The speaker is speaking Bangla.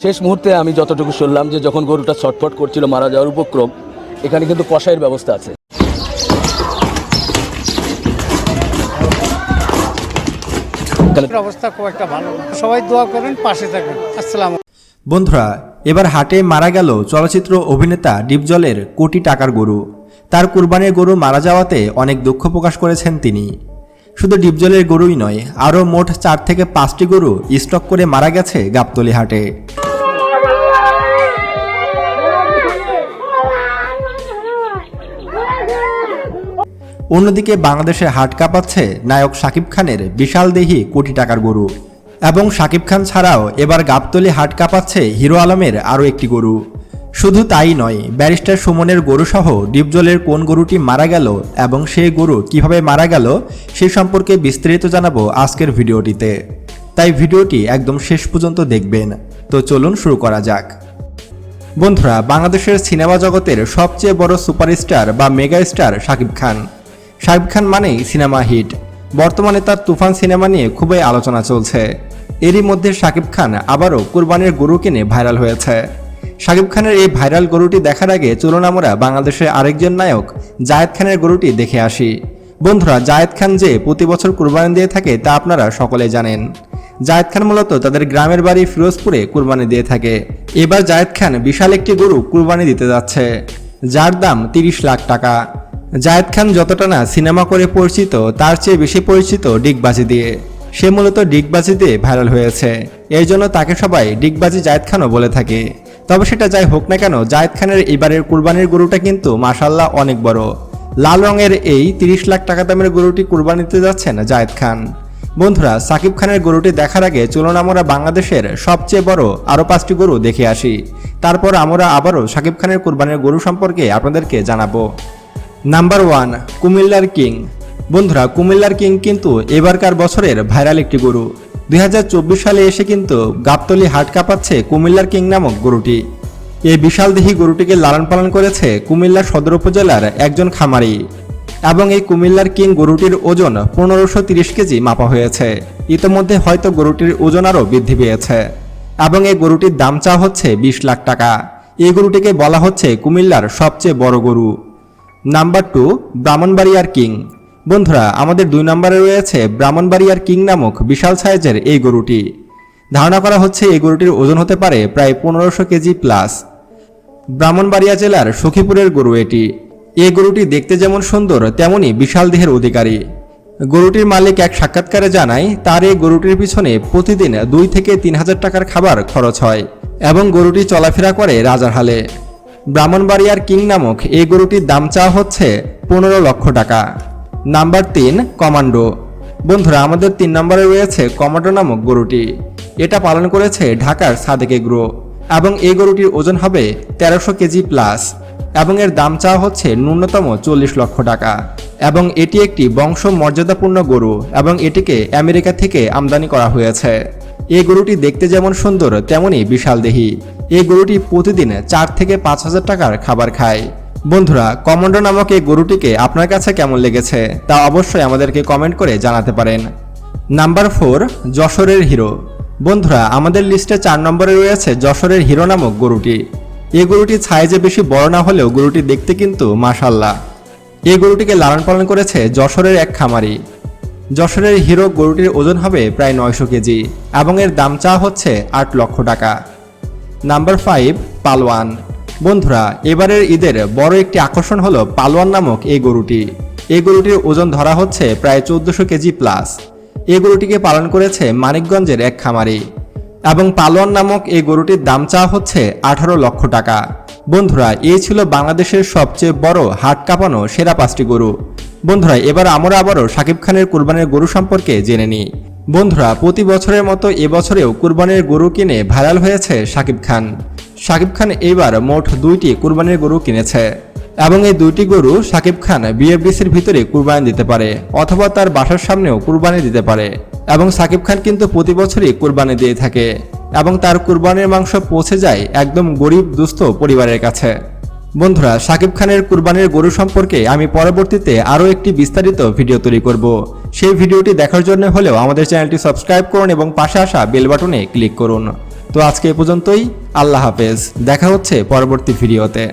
শেষ মুহূর্তে আমি যতটুকু শুনলাম যে যখন গরুটা ছটফট করছিল মারা যাওয়ার উপক্রম এখানে কিন্তু কষাইয়ের ব্যবস্থা আছে। অবস্থা খুব একটা ভালো সবাই দোয়া করবেন পাশে থাকবেন আসসালাম বন্ধুরা এবার হাটে মারা গেল চলচ্চিত্র অভিনেতা ডিপজলের কোটি টাকার গরু। তার কুরবানির গরু মারা যাওয়াতে অনেক দুঃখ প্রকাশ করেছেন তিনি। শুধু ডিপজলের গরুই নয় আরও মোট চার থেকে পাঁচটি গরু স্টক করে মারা গেছে গাবতলি হাটে। অন্যদিকে বাংলাদেশে হাট কাঁপাচ্ছে নায়ক শাকিব খানের বিশাল দেহি কোটি টাকার গরু। এবং শাকিব খান ছাড়াও এবার গাবতলি হাট কাঁপাচ্ছে হিরো আলমের আরও একটি গরু। শুধু তাই নয়, ব্যারিস্টার সুমনের গরুসহ ডিপজলের কোন গরুটি মারা গেল এবং সেই গরু কীভাবে মারা গেল, সে সম্পর্কে বিস্তারিত জানাব আজকের ভিডিওটিতে। তাই ভিডিওটি একদম শেষ পর্যন্ত দেখবেন। তো চলুন শুরু করা যাক। বন্ধুরা, বাংলাদেশের সিনেমা জগতের সবচেয়ে বড় সুপারস্টার বা মেগা স্টার শাকিব খান। শাকিব খান মানেই সিনেমা হিট। বর্তমানে তার তুফান সিনেমা নিয়ে খুবই আলোচনা চলছে। এরই মধ্যে শাকিব খান আবারও কুরবানির গরু কিনে ভাইরাল হয়েছে। শাকিব খানের এই ভাইরাল গরুটি দেখার আগে চলুন আমরা বাংলাদেশের আরেকজন নায়ক জায়েদ খানের গরুটি দেখে আসি। বন্ধুরা, জায়েদ খান যে প্রতি বছর কুরবানি দিয়ে থাকে তা আপনারা সকলে জানেন। জায়েদ খান মূলত তাদের গ্রামের বাড়ি ফিরোজপুরে কুরবানি দিয়ে থাকে। এবার জায়েদ খান বিশাল একটি গরু কুরবানি দিতে যাচ্ছে, যার দাম তিরিশ লাখ টাকা। জায়েদ খান যতটা না সিনেমা করে পরিচিত, তার চেয়ে বেশি পরিচিত ডিগবাজি দিয়ে। সে মূলত ডিগবাজি দিয়ে ভাইরাল হয়েছে। এর জন্য তাকে সবাই ডিগবাজি জায়েদ খানও বলে থাকে। তবে সেটা যাই হোক না কেন, জায়েদ খানের এবারের কুরবানির গরুটা কিন্তু মাসাল্লাহ অনেক বড়। লাল রঙের এই তিরিশ লাখ টাকা দামের গরুটি কুরবানিতে যাচ্ছেন জায়েদ খান। বন্ধুরা, সাকিব খানের গরুটি দেখার আগে চলুন আমরা বাংলাদেশের সবচেয়ে বড় আরও পাঁচটি গরু দেখে আসি। তারপর আমরা আবারও সাকিব খানের কুরবানির গরু সম্পর্কে আপনাদেরকে জানাব। নাম্বার ওয়ান কুমিল্লার কিং। বন্ধুরা, কুমিল্লার কিং কিন্তু এবারকার বছরের ভাইরাল একটি গরু। দুই হাজার চব্বিশ সালে এসে কিন্তু গাবতলি হাট কাঁপাচ্ছে কুমিল্লার কিং নামক গরুটি। এই বিশাল দেহি গরুটিকে লালন পালন করেছে কুমিল্লা সদর উপজেলার একজন খামারি। এবং এই কুমিল্লার কিং গরুটির ওজন পনেরোশো তিরিশ কেজি মাপা হয়েছে। ইতোমধ্যে হয়তো গরুটির ওজন আরও বৃদ্ধি পেয়েছে। এবং এই গরুটির দাম চা হচ্ছে বিশ লাখ টাকা। এই গরুটিকে বলা হচ্ছে কুমিল্লার সবচেয়ে বড় গরু। নাম্বার টু ব্রাহ্মণবাড়িয়ার কিং বন্ধুরা, আমাদের দুই নম্বরে রয়েছে ব্রাহ্মণবাড়িয়ার কিং নামক বিশাল সাইজের এই গরুটি। ধারণা করা হচ্ছে এই গরুটির ওজন হতে পারে প্রায় পনেরোশো কেজি প্লাস ব্রাহ্মণবাড়িয়া জেলার সখীপুরের গরু এটি। এই গরুটি দেখতে যেমন সুন্দর, তেমনই বিশাল দেহের অধিকারী। গরুটির মালিক এক সাক্ষাৎকারে জানায়, তার এই গরুটির পিছনে প্রতিদিন দুই থেকে তিন হাজার টাকার খাবার খরচ হয় এবং গরুটি চলাফেরা করে রাজারহালে ব্রাহ্মণবাড়িয়ার কিং নামক এই গরুটির দাম চাওয়া হচ্ছে পনেরো লক্ষ টাকা। নাম্বার তিন, কমান্ডো। বন্ধুরা, আমাদের তিন নম্বরে রয়েছে কমান্ডো নামক গরুটি। এটা পালন করেছে ঢাকার সাদেকে এগ্রো এবং এই গরুটির ওজন হবে তেরোশো কেজি প্লাস এবং এর দাম চাওয়া হচ্ছে ন্যূনতম চল্লিশ লক্ষ টাকা এবং এটি একটি বংশ মর্যাদাপূর্ণ গরু এবং এটিকে আমেরিকা থেকে আমদানি করা হয়েছে। এই গরুটি দেখতে যেমন সুন্দর, তেমনই বিশাল দেহি। এই গরুটি প্রতিদিন চার থেকে পাঁচ হাজার টাকার খাবার খায়। বন্ধুরা, কমান্ডো নামক এই গরুটিকে আপনার কাছে কেমন লেগেছে তা অবশ্যই আমাদেরকে কমেন্ট করে জানাতে পারেন। নাম্বার ফোর, যশোরের হিরো। বন্ধুরা, আমাদের লিস্টে চার নম্বরে রয়েছে যশোরের হিরো নামক গরুটি। এই গরুটি সাইজে বেশি বড় না হলেও গরুটি দেখতে কিন্তু মাশাল্লাহ। এই গরুটিকে লালন পালন করেছে যশোরের এক খামারি। যশোরের হিরো গরুটির ওজন হবে প্রায় নয়শো কেজি এবং এর দাম চা হচ্ছে আট লক্ষ টাকা। নাম্বার ফাইভ পালোয়ান বন্ধুরা, এবারের ঈদের বড় একটি আকর্ষণ হলো পালোয়ান নামক এই গরুটি। এই গরুটির ওজন ধরা হচ্ছে প্রায় চোদ্দশো কেজি প্লাস এই গরুটিকে পালন করেছে মানিকগঞ্জের এক খামারি। এবং পালোয়ান নামক এই গরুটির দাম চাওয়া হচ্ছে আঠারো লক্ষ টাকা। বন্ধুরা, এই ছিল বাংলাদেশের সবচেয়ে বড় হাট কাঁপানো সেরা পাঁচটি গরু। বন্ধুরা, এবার আমরা আবারও শাকিব খানের কুরবানির গরু সম্পর্কে জেনে নিই। বন্ধুরা, প্রতি বছরের মতো এবছরেও কুরবানির গরু কিনে ভাইরাল হয়েছে শাকিব খান। শাকিব খান এবার মোট দুইটি কুরবানির গরু কিনেছে এবং এই দুইটি গরু শাকিব খান বিএফডিসির ভিতরে কুরবানি দিতে পারে অথবা তার বাসার সামনেও কুরবানি দিতে পারে এবং শাকিব খান কিন্তু প্রতি বছরই কুরবানি দিয়ে থাকে এবং তার কুরবানির মাংস পৌঁছে যায় একদম গরিব দুস্থ পরিবারের কাছে। বন্ধুরা, সাকিব খানের কুরবানির গরু সম্পর্কে আমি পরবর্তীতে আরও একটি বিস্তারিত ভিডিও তৈরি করব। সেই ভিডিওটি দেখার জন্য হলেও আমাদের চ্যানেলটি সাবস্ক্রাইব করুন এবং পাশে আসা বেল বাটনে ক্লিক করুন। তো আজকে এ পর্যন্তই, আল্লাহ হাফেজ। দেখা হচ্ছে পরবর্তী ভিডিওতে।